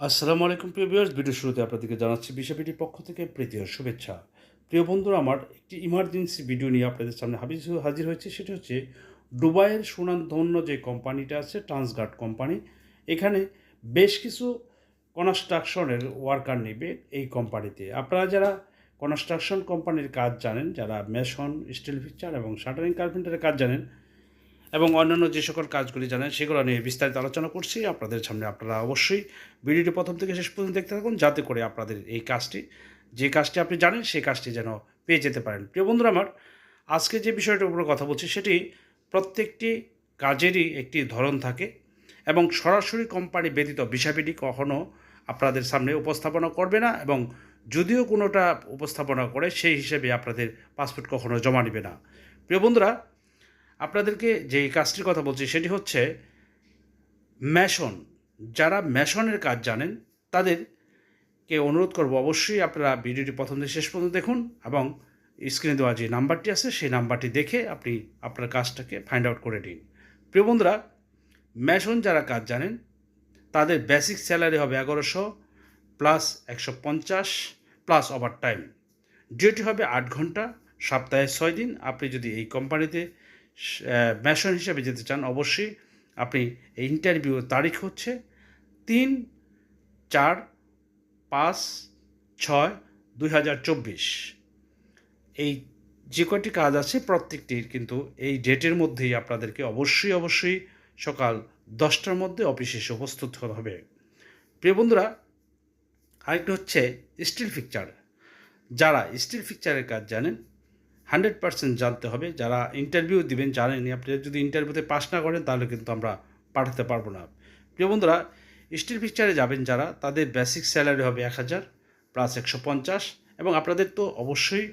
আসসালামু আলাইকুম, প্রিয় ভিউয়ার্স ভিডিও শুরুতে আপনাদেরকে জানাচ্ছি বিশাপিটির পক্ষ থেকে প্রীতি ও শুভেচ্ছা। প্রিয় বন্ধুরা, আমার একটি ইমার্জেন্সি ভিডিও নিয়ে আপনাদের সামনে হাজির হাজির হয়েছে। সেটা হচ্ছে দুবাইয়ের সুনামধন্য যে কোম্পানিটা আছে, ট্রান্সগার্ড কোম্পানি, এখানে বেশ কিছু কনস্ট্রাকশনের ওয়ার্কার নেবে এই কোম্পানিতে। আপনারা যারা কনস্ট্রাকশন কোম্পানির কাজ জানেন, যারা মেশন স্টিল ফিকচার এবং শাটারিং কার্পেন্টারের কাজ জানেন এবং অন্যান্য যে সকল কাজগুলি জানেন, সেগুলো নিয়ে বিস্তারিত আলোচনা করছি। আপনাদের সামনে আপনারা অবশ্যই ভিডিওটি প্রথম থেকে শেষ পর্যন্ত দেখতে থাকুন, যাতে করে আপনাদের এই কাজটি, যে কাজটি আপনি জানেন, সেই কাজটি যেন পেয়ে যেতে পারেন। প্রিয় বন্ধুরা আমার, আজকে যে বিষয়টার উপরে কথা বলছি, সেটি প্রত্যেকটি কাজেরই একটি ধরন থাকে এবং সরাসরি কোম্পানি ব্যতীত বিষাবিডি কখনও আপনাদের সামনে উপস্থাপনা করবে না এবং যদিও কোনোটা উপস্থাপনা করে, সেই হিসেবে আপনাদের পাসপোর্ট কখনো জমা নেবে না। প্রিয় বন্ধুরা আপনাদেরকে যে কাজটির কথা বলছি সেটি হচ্ছে ম্যাশন যারা ম্যাশনের কাজ জানেন, তাদেরকে অনুরোধ করব অবশ্যই আপনারা ভিডিওটি প্রথম থেকে শেষ পর্যন্ত দেখুন এবং স্ক্রিনে দেওয়া যে নাম্বারটি আছে, সেই নাম্বারটি দেখে আপনি আপনার কাজটাকে ফাইন্ড আউট করে নিন। প্রিয় বন্ধুরা ম্যাশন যারা কাজ জানেন, তাদের বেসিক স্যালারি হবে এগারোশো প্লাস একশো পঞ্চাশ প্লাস ওভার টাইম ডিউটি হবে আট ঘণ্টা, সপ্তাহে ছয় দিন। আপনি যদি এই কোম্পানিতে ম্যাশন হিসেবে যেতে চান, অবশ্যই আপনি এই ইন্টারভিউ তারিখ হচ্ছে তিন চার পাঁচ ছয় দুই হাজার চব্বিশ। এই যে কয়টি কাজ আছে প্রত্যেকটির কিন্তু এই ডেটের মধ্যেই আপনাদেরকে অবশ্যই অবশ্যই সকাল দশটার মধ্যে অফিসে এসে উপস্থিত হবে। প্রিয় বন্ধুরা, আরেকটি হচ্ছে স্টিল ফিকচার। যারা স্টিল ফিকচারের কাজ জানেন হান্ড্রেড পার্সেন্ট জানতে হবে। যারা ইন্টারভিউ দিবেন, জানেনি আপনি, যদি ইন্টারভিউতে পাস না করেন, তাহলে কিন্তু আমরা পাঠাতে পারব না। প্রিয় বন্ধুরা, স্টিল পিকচারে যাবেন যারা, তাদের বেসিক স্যালারি হবে এক হাজার প্লাস একশো পঞ্চাশ, এবং আপনাদের তো অবশ্যই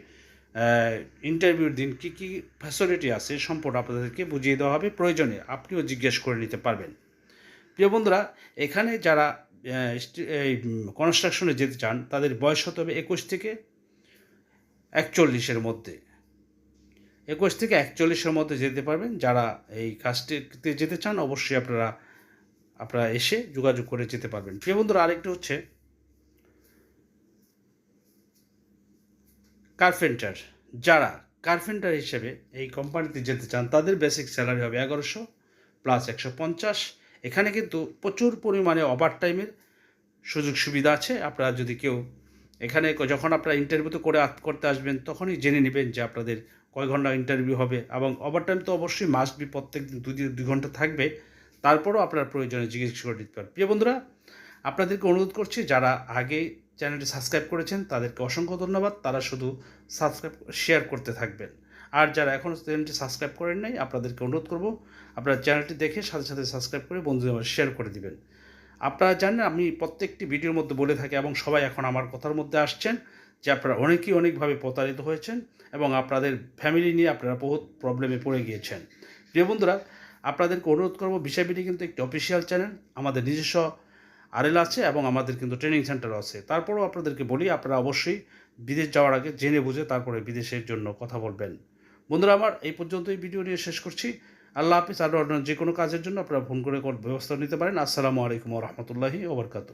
ইন্টারভিউর দিন, কী কী ফ্যাসিলিটি আছে সম্পূর্ণ আপনাদেরকে বুঝিয়ে দেওয়া হবে, প্রয়োজনে আপনিও জিজ্ঞেস করে নিতে পারবেন। প্রিয় বন্ধুরা, এখানে যারা এই কনস্ট্রাকশনে যেতে চান, তাদের বয়স হতে হবে একুশ থেকে একচল্লিশের মধ্যে। একুশ থেকে একচল্লিশের মধ্যে যেতে পারবেন। যারা এই কাজটিতে যেতে চান, অবশ্যই আপনারা আপনারা এসে যোগাযোগ করে যেতে পারবেন। প্রিয় বন্ধুরা, আরেকটি হচ্ছে কার্পেন্টার। যারা কার্পেন্টার হিসেবে এই কোম্পানিতে যেতে চান, তাদের বেসিক স্যালারি হবে এগারোশো প্লাস একশো পঞ্চাশ। এখানে কিন্তু প্রচুর পরিমাণে ওভার টাইমের সুযোগ সুবিধা আছে। আপনারা যদি কেউ এখানে যখন আপনারা ইন্টারভিউ করে করতে আসবেন, তখনই জেনে নেবেন যে আপনাদের কয় ঘণ্টা ইন্টারভিউ হবে এবং ওভারটাইম তো অবশ্যই মাস্ট বি প্রত্যেক দিন দুই দুই ঘণ্টা থাকবে। তারপরও আপনার প্রয়োজনে জিজ্ঞেস করে দিতে পারেন। প্রিয় বন্ধুরা, আপনাদেরকে অনুরোধ করছি, যারা আগে চ্যানেলটি সাবস্ক্রাইব করেছেন, তাদেরকে অসংখ্য ধন্যবাদ। তারা শুধু সাবস্ক্রাইব শেয়ার করতে থাকবেন। আর যারা এখনও চ্যানেলটি সাবস্ক্রাইব করেন নাই, আপনাদেরকে অনুরোধ করব, আপনারা চ্যানেলটি দেখে সাথে সাথে সাবস্ক্রাইব করে বন্ধুদের শেয়ার করে দিবেন। আপনারা জানেন, আমি প্রত্যেকটি ভিডিওর মধ্যে বলে থাকি এবং সবাই এখন আমার কথার মধ্যে আসছেন। যে আপনারা অনেকেই অনেকভাবে প্রতারিত হয়েছেন এবং আপনাদের ফ্যামিলি নিয়ে আপনারা বহুত প্রবলেমে পড়ে গিয়েছেন। প্রিয় বন্ধুরা, আপনাদেরকে অনুরোধ করব, বিষয়বিটি কিন্তু একটি অফিসিয়াল চ্যানেল আমাদের নিজস্ব আরএল আছে এবং আমাদের কিন্তু ট্রেনিং সেন্টারও আছে। তারপরেও আপনাদেরকে বলি, আপনারা অবশ্যই বিদেশ যাওয়ার আগে জেনে বুঝে তারপরে বিদেশের জন্য কথা বলবেন। বন্ধুরা, আমার এই পর্যন্তই ভিডিও নিয়ে শেষ করছি। আল্লাহ হাফিজ, আর যে কোনো কাজের জন্য আপনারা ফোন করে ব্যবস্থা নিতে পারেন। আসসালামু আলাইকুম রহমতুল্লাহি ওবরকাতু